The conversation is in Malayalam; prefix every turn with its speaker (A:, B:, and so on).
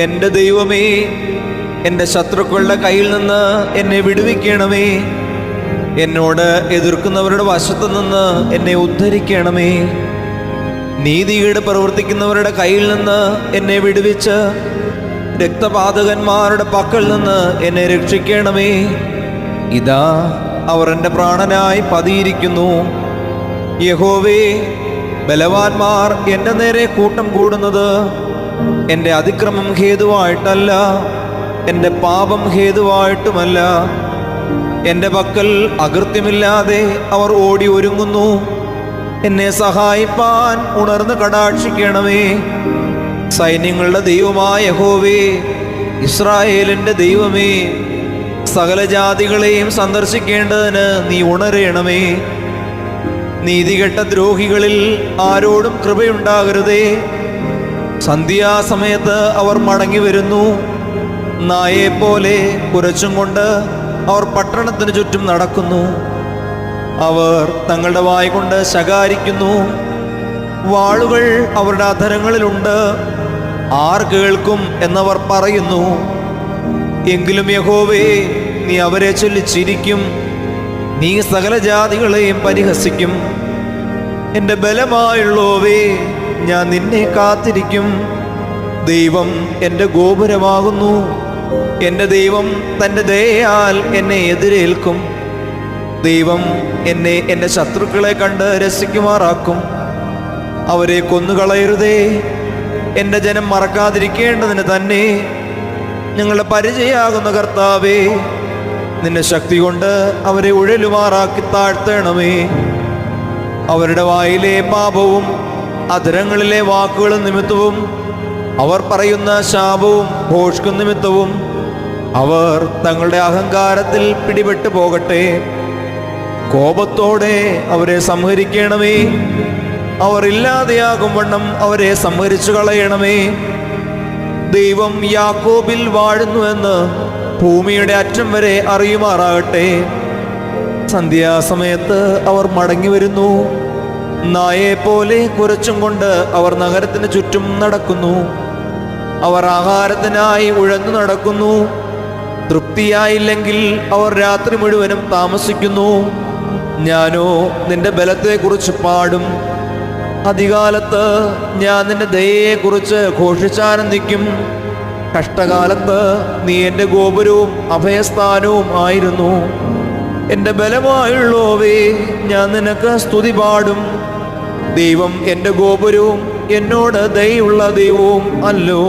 A: എന്റെ ദൈവമേ എന്റെ ശത്രുക്കളുടെ കയ്യിൽ നിന്ന് എന്നെ വിടുവിക്കണമേ. എന്നോട് എതിർക്കുന്നവരുടെ വശത്തു നിന്ന് എന്നെ ഉദ്ധരിക്കണമേ. നീതികേട് പ്രവർത്തിക്കുന്നവരുടെ കയ്യിൽ നിന്ന് എന്നെ വിടുവിച്ച് രക്തപാതകന്മാരുടെ പക്കൽ നിന്ന് എന്നെ രക്ഷിക്കണമേ. ഇതാ അവർ എന്റെ പ്രാണനായി പതിയിരിക്കുന്നു. യഹോവേ ബലവാന്മാർ എന്റെ നേരെ കൂട്ടം കൂടുന്നത് എന്റെ അതിക്രമം ഹേതുവായിട്ടല്ല എന്റെ പാപം ഹേതുവായിട്ടുമല്ല. എന്റെ പക്കൽ അകൃത്യമില്ലാതെ അവർ ഓടി ഒരുങ്ങുന്നു. എന്നെ സഹായിപ്പാൻ ഉണർന്ന് കടാക്ഷിക്കണമേ. സൈന്യങ്ങളുടെ ദൈവമായ ഹോവേ ഇസ്രായേലിന്റെ ദൈവമേ സകല ജാതികളെയും സന്ദർശിക്കേണ്ടതിന് നീ ഉണരേണമേ. നീതികെട്ട ദ്രോഹികളിൽ ആരോടും കൃപയുണ്ടാകരുതേ. സന്ധ്യാസമയത്ത് അവർ മടങ്ങി വരുന്നു. പോലെ കുരച്ചും കൊണ്ട് അവർ പട്ടണത്തിന് ചുറ്റും നടക്കുന്നു. അവർ തങ്ങളുടെ വായ കൊണ്ട് ശകാരിക്കുന്നു. വാളുകൾ അവരുടെ അധരങ്ങളിലുണ്ട്. ആർ കേൾക്കും എന്നവർ പറയുന്നു എങ്കിലും യഹോവേ നീ അവരെ ചൊല്ലിച്ചിരിക്കും നീ സകല ജാതികളെയും പരിഹസിക്കും. എന്റെ ബലമായുള്ളോവേ ഞാൻ നിന്നെ കാത്തിരിക്കും. ദൈവം എന്റെ ഗോപുരമാകുന്നു. എന്റെ ദൈവം തന്റെ ദയയാൽ എന്നെ എതിരേൽക്കും. ദൈവം എന്നെ എന്റെ ശത്രുക്കളെ കണ്ട് രസിക്കുമാറാക്കും. അവരെ കൊന്നുകളയരുതേ. എന്റെ ജനം മറക്കാതിരിക്കേണ്ടതിന് തന്നെ ഞങ്ങളുടെ പരിചയാകുന്ന കർത്താവേ നിന്റെ ശക്തി കൊണ്ട് അവരെ ഉഴലുമാറാക്കി താഴ്ത്തണമേ. അവരുടെ വായിലെ പാപവും അധരങ്ങളിലെ വാക്കുകളും നിമിത്തവും അവർ പറയുന്ന ശാപവും ഭോഷ്കും നിമിത്തവും അവർ തങ്ങളുടെ അഹങ്കാരത്തിൽ പിടിപെട്ടു പോകട്ടെ. കോപത്തോടെ അവരെ സംഹരിക്കണമേ. അവർ ഇല്ലാതെയാകും വണ്ണം അവരെ സംഹരിച്ചു കളയണമേ. ദൈവം യാക്കോബിൽ വാഴുന്നുവെന്ന് ഭൂമിയുടെ അറ്റം വരെ അറിയുമാറാകട്ടെ. സന്ധ്യാസമയത്ത് അവർ മടങ്ങി വരുന്നു. നായെ പോലെ കുറച്ചും കൊണ്ട് അവർ നഗരത്തിന് ചുറ്റും നടക്കുന്നു. അവർ ആഹാരത്തിനായി ഉഴന്നു നടക്കുന്നു. തൃപ്തിയായില്ലെങ്കിൽ അവർ രാത്രി മുഴുവനും താമസിക്കുന്നു. ഞാനോ നിന്റെ ബലത്തെക്കുറിച്ച് പാടും. അധികാലത്ത് ഞാൻ നിന്റെ ദയയെക്കുറിച്ച് ഘോഷിച്ചാനന്ദിക്കും. കഷ്ടകാലത്ത് നീ എന്റെ ഗോപുരവും അഭയസ്ഥാനവും ആയിരുന്നു. എന്റെ ബലമായുള്ളോവേ ഞാൻ നിനക്ക് സ്തുതി പാടും. ദൈവം എന്റെ ഗോപുരവും എന്നോട് ദയുള്ള ദൈവവും അല്ലോ.